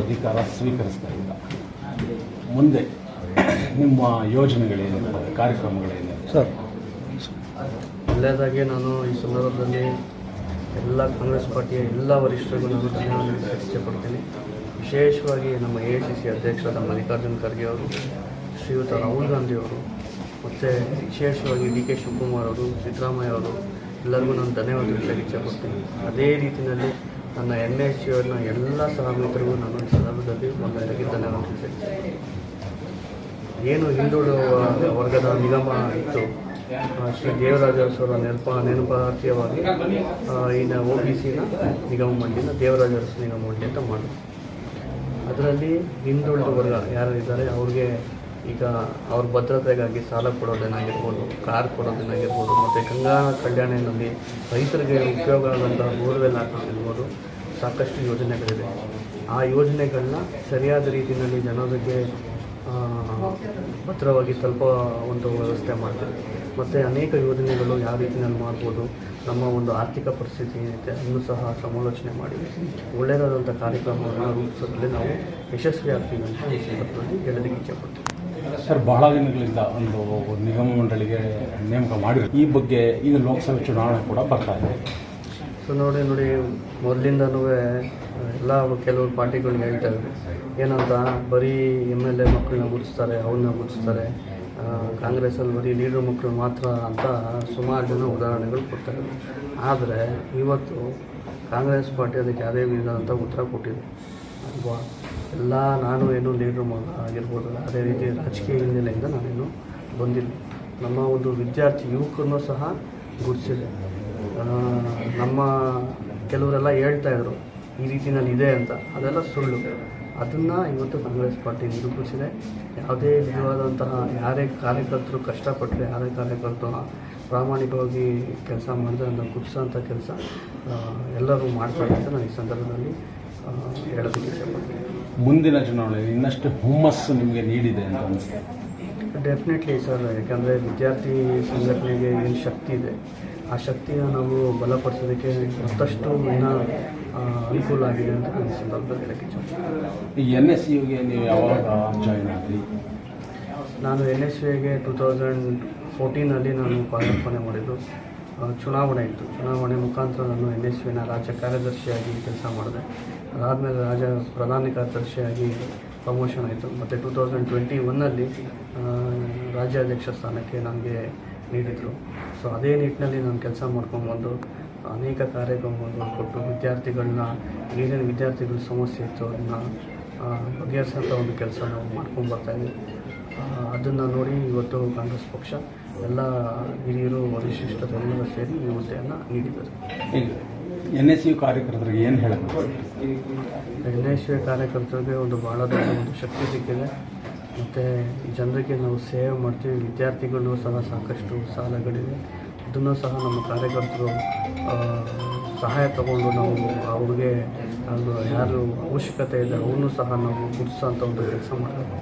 ಅಧಿಕಾರ ಸ್ವೀಕರಿಸ್ತಾ ಇಲ್ಲ. ಮುಂದೆ ನಿಮ್ಮ ಯೋಜನೆಗಳೇನಿರ್ತವೆ ಕಾರ್ಯಕ್ರಮಗಳೇನು ಸರ್. ಒಳ್ಳೆಯದಾಗಿ ನಾನು ಈ ಸಂದರ್ಭದಲ್ಲಿ ಎಲ್ಲ ಕಾಂಗ್ರೆಸ್ ಪಾರ್ಟಿಯ ಎಲ್ಲ ವರಿಷ್ಠರಿಗೂ ನಾನು ಧನ್ಯವಾದ ಇಚ್ಛೆ ಪಡ್ತೀನಿ ವಿಶೇಷವಾಗಿ ನಮ್ಮ ಎ ಐ ಸಿ ಸಿ ಅಧ್ಯಕ್ಷರಾದ ಮಲ್ಲಿಕಾರ್ಜುನ್ ಖರ್ಗೆ ಅವರು ಶ್ರೀಯುತ ರಾಹುಲ್ ಗಾಂಧಿ ಅವರು ಮತ್ತು ವಿಶೇಷವಾಗಿ ಡಿ ಕೆ ಶಿವಕುಮಾರ್ ಅವರು ಸಿದ್ದರಾಮಯ್ಯ ಅವರು ಎಲ್ಲರಿಗೂ ನಾನು ಧನ್ಯವಾದ ಇಚ್ಛೆ ಪಡ್ತೀನಿ ಅದೇ ರೀತಿಯಲ್ಲಿ ನನ್ನ ಎನ್ ಎಸ್ ಎಲ್ಲ ಸಹಮಿತರಿಗೂ ನಾನು ಸಂದರ್ಭದಲ್ಲಿ ಒಂದು ಧನ್ಯವಾದ ತಿಳಿಸಕ್ಕೆ ಏನು ಹಿಂದೂ ವರ್ಗದ ನಿಗಮ ಇತ್ತು ಶ್ರೀ ದೇವರಾಜ ಅರಸರ ನೆನಪ ನೆನಪಾರ್ಥೀಯವಾಗಿ ಇನ್ನು ಒ ಬಿ ಸಿನ ನಿಗಮ ಮಂಡಿನ ದೇವರಾಜರಸ ನಿಗಮ ಮಂಡಿ ಅಂತ ಮಾಡಿದ್ರು. ಅದರಲ್ಲಿ ಹಿಂದುಳಿದ ವರ್ಗ ಯಾರಿದ್ದಾರೆ ಅವ್ರಿಗೆ ಈಗ ಅವ್ರ ಭದ್ರತೆಗಾಗಿ ಸಾಲ ಕೊಡೋದೇನಾಗಿರ್ಬೋದು ಕಾರ್ ಕೊಡೋದೇನಾಗಿರ್ಬೋದು ಮತ್ತು ಗಂಗಾ ಕಲ್ಯಾಣದಲ್ಲಿ ರೈತರಿಗೆ ಉಪಯೋಗ ಆದಂತಹ ಬೋರ್ವೆಲ್ ಹಾಕೋದಿರ್ಬೋದು ಸಾಕಷ್ಟು ಯೋಜನೆಗಳಿವೆ. ಆ ಯೋಜನೆಗಳನ್ನ ಸರಿಯಾದ ರೀತಿಯಲ್ಲಿ ಜನರಿಗೆ ಆ, ಭದ್ರವಾಗಿ ತಲುಪೋ ಒಂದು ವ್ಯವಸ್ಥೆ ಮಾಡ್ತೀವಿ. ಮತ್ತು ಅನೇಕ ಯೋಜನೆಗಳು ಯಾವ ರೀತಿಯಲ್ಲಿ ಮಾಡ್ಬೋದು ನಮ್ಮ ಒಂದು ಆರ್ಥಿಕ ಪರಿಸ್ಥಿತಿ ಏನಿದೆ ಅದನ್ನು ಸಹ ಸಮಾಲೋಚನೆ ಮಾಡಿ. ಒಳ್ಳೆಯದಾದಂಥ ಕಾರ್ಯಕ್ರಮವನ್ನು ರೂಪಿಸೋದ್ರಲ್ಲಿ ನಾವು ಯಶಸ್ವಿ ಆಗ್ತೀವಿ ಅಂತ ಈ ಸಂದರ್ಭದಲ್ಲಿ ಹೇಳೋದಕ್ಕೆ ಇಚ್ಛೆಪಡ್ತೀವಿ ಸರ್ ಬಹಳ ದಿನಗಳಿಂದ ಒಂದು ನಿಗಮ ಮಂಡಳಿಗೆ ನೇಮಕ ಮಾಡಿ ಈ ಬಗ್ಗೆ ಈಗ ಲೋಕಸಭೆ ಚುನಾವಣೆ ಕೂಡ ಬರ್ತಾ ಇದೆ. ಸೊ ನೋಡಿ ನೋಡಿ ಮೊದಲಿಂದನೂ ಎಲ್ಲ ಕೆಲವರು ಪಾರ್ಟಿಗಳು ಹೇಳ್ತಾ ಇದ್ರು ಏನಂತ, ಬರೀ ಎಂ ಎಲ್ ಎ ಮಕ್ಕಳನ್ನ ಗುಡಿಸ್ತಾರೆ ಅವನ್ನ ಗುಡಿಸ್ತಾರೆ ಕಾಂಗ್ರೆಸ್ಸಲ್ಲಿ ಬರೀ ಲೀಡರ್ ಮಕ್ಕಳು ಮಾತ್ರ ಅಂತ ಸುಮಾರು ಜನ ಉದಾಹರಣೆಗಳು ಕೊಡ್ತಾರೆ ಆದರೆ ಇವತ್ತು ಕಾಂಗ್ರೆಸ್ ಪಾರ್ಟಿ ಅದಕ್ಕೆ ಯಾವುದೇ ಅಂತ ಉತ್ತರ ಕೊಟ್ಟಿದೆ. ಅಲ್ವಾ? ಎಲ್ಲ ನಾನು ಏನು ಲೀಡರ್ ಮಗ ಆಗಿರ್ಬೋದು, ಅದೇ ರೀತಿ ರಾಜಕೀಯ ಹಿನ್ನೆಲೆಯಿಂದ ನಾನೇನು ಬಂದಿಲ್ಲ. ನಮ್ಮ ಒಂದು ವಿದ್ಯಾರ್ಥಿ ಯುವಕರನ್ನು ಸಹ ಗುರುತಿಸಿದೆ. ನಮ್ಮ ಕೆಲವರೆಲ್ಲ ಹೇಳ್ತಾ ಇದ್ರು ಈ ರೀತಿನಲ್ಲಿ ಇದೆ ಅಂತ ಅದೆಲ್ಲ ಸುಳ್ಳು. ಅದನ್ನು ಇವತ್ತು ಕಾಂಗ್ರೆಸ್ ಪಾರ್ಟಿ ನಿರೂಪಿಸಿದೆ. ಯಾವುದೇ ವಿಧವಾದಂತಹ ಯಾರೇ ಕಾರ್ಯಕರ್ತರು ಕಷ್ಟಪಟ್ಟರೆ ಯಾರೇ ಕಾರ್ಯಕರ್ತರು ಪ್ರಾಮಾಣಿಕವಾಗಿ ಕೆಲಸ ಮಾಡಿದ್ರೆ ಅದನ್ನು ಗುರ್ಸೋಂಥ ಕೆಲಸ ಎಲ್ಲರೂ ಮಾಡ್ತಾರೆ ಅಂತ ನಾನು ಈ ಸಂದರ್ಭದಲ್ಲಿ ಹೇಳೋದಕ್ಕೆ ಇಷ್ಟಪಡ್ತೀನಿ. ಮುಂದಿನ ಚುನಾವಣೆ ಇನ್ನಷ್ಟು ಹುಮ್ಮಸ್ಸು ನಿಮಗೆ ನೀಡಿದೆ ಅಂತ ಅನಿಸುತ್ತೆ. ಡೆಫಿನೆಟ್ಲಿ ಸರ್ ಯಾಕಂದರೆ ವಿದ್ಯಾರ್ಥಿ ಸಂಘಟನೆಗೆ ಏನು ಶಕ್ತಿ ಇದೆ? ಆ ಶಕ್ತಿನ ನಾವು ಬಲಪಡಿಸೋದಕ್ಕೆ ಮತ್ತಷ್ಟು ಇನ್ನೂ ಅನುಕೂಲ ಆಗಿದೆ ಅಂತ ನನ್ನ ಸಂದರ್ಭದಲ್ಲಿ ಹೇಳಕ್ಕೆ ಇಚ್ಛೆ ಈ ಎನ್ ಎಸ್ ಯುಗೆ ನೀವು ಯಾವಾಗ ಜಾಯಿನ್ ಆದ್ರಿ? ನಾನು ಎನ್ ಎಸ್ ಯುಗೆ ಟೂ ತೌಸಂಡ್ ಫೋರ್ಟೀನಲ್ಲಿ ನಾನು ಪಾದಾರ್ಪಣೆ ಮಾಡಿದ್ದು. ಚುನಾವಣೆ ಇತ್ತು. ಚುನಾವಣೆ ಮುಖಾಂತರ ನಾನು ಎನ್ ಎಸ್ ಯುನ ರಾಜ್ಯ ಕಾರ್ಯದರ್ಶಿಯಾಗಿ ಕೆಲಸ ಮಾಡಿದೆ. ಅದಾದಮೇಲೆ ರಾಜ್ಯ ಪ್ರಧಾನ ಕಾರ್ಯದರ್ಶಿಯಾಗಿ ಪ್ರಮೋಷನ್ ಆಯಿತು. ಮತ್ತು ಟೂ ತೌಸಂಡ್ ಟ್ವೆಂಟಿ ಒನ್ನಲ್ಲಿ ರಾಜ್ಯಾಧ್ಯಕ್ಷ ಸ್ಥಾನಕ್ಕೆ ನನಗೆ ನೀಡಿದರು. ಸೊ ಅದೇ ನಿಟ್ಟಿನಲ್ಲಿ ನಾನು ಕೆಲಸ ಮಾಡ್ಕೊಂಡ್ಬಂದು ಅನೇಕ ಕಾರ್ಯಕ್ರಮಗಳನ್ನು ಕೊಟ್ಟು ವಿದ್ಯಾರ್ಥಿಗಳನ್ನ ಏನೇನು ವಿದ್ಯಾರ್ಥಿಗಳ ಸಮಸ್ಯೆ ಇತ್ತು ಅದನ್ನು ಬಗೆಹರಿಸೋಂಥ ಒಂದು ಕೆಲಸ ನಾವು ಮಾಡ್ಕೊಂಡು ಬರ್ತಾಯಿದ್ವಿ ಅದನ್ನು ನೋಡಿ ಇವತ್ತು ಕಾಂಗ್ರೆಸ್ ಪಕ್ಷ ಎಲ್ಲ ಹಿರಿಯರು ವರಿಶಿಷ್ಟ ಎಲ್ಲರೂ ಸೇರಿ ಈ ಹುದ್ದೆಯನ್ನು ನೀಡಿದ್ದಾರೆ. ಈಗ ಎನ್ ಎಸ್ ಯು ಕಾರ್ಯಕರ್ತರಿಗೆ ಏನು ಹೇಳಬೇಕು? ಎನ್ ಎಸ್ ಯು ಕಾರ್ಯಕರ್ತರಿಗೆ ಒಂದು ಭಾಳ ದೊಡ್ಡ ಒಂದು ಶಕ್ತಿ ಸಿಕ್ಕಿದೆ. ಮತ್ತು ಜನರಿಗೆ ನಾವು ಸೇವೆ ಮಾಡ್ತೀವಿ, ವಿದ್ಯಾರ್ಥಿಗಳು ಸಹ ಸಾಕಷ್ಟು ಸಾಲಗಳಿವೆ. ಅದನ್ನು ಸಹ ನಮ್ಮ ಕಾರ್ಯಕರ್ತರು ಸಹಾಯ ತಗೊಂಡು ನಾವು ಅವ್ರಿಗೆ ಯಾರು ಅವಶ್ಯಕತೆ ಇದೆ ಅವನ್ನೂ ಸಹ ನಾವು ಗುರುತಿಸೋಂಥ ಒಂದು ಕೆಲಸ ಮಾಡಬೇಕು.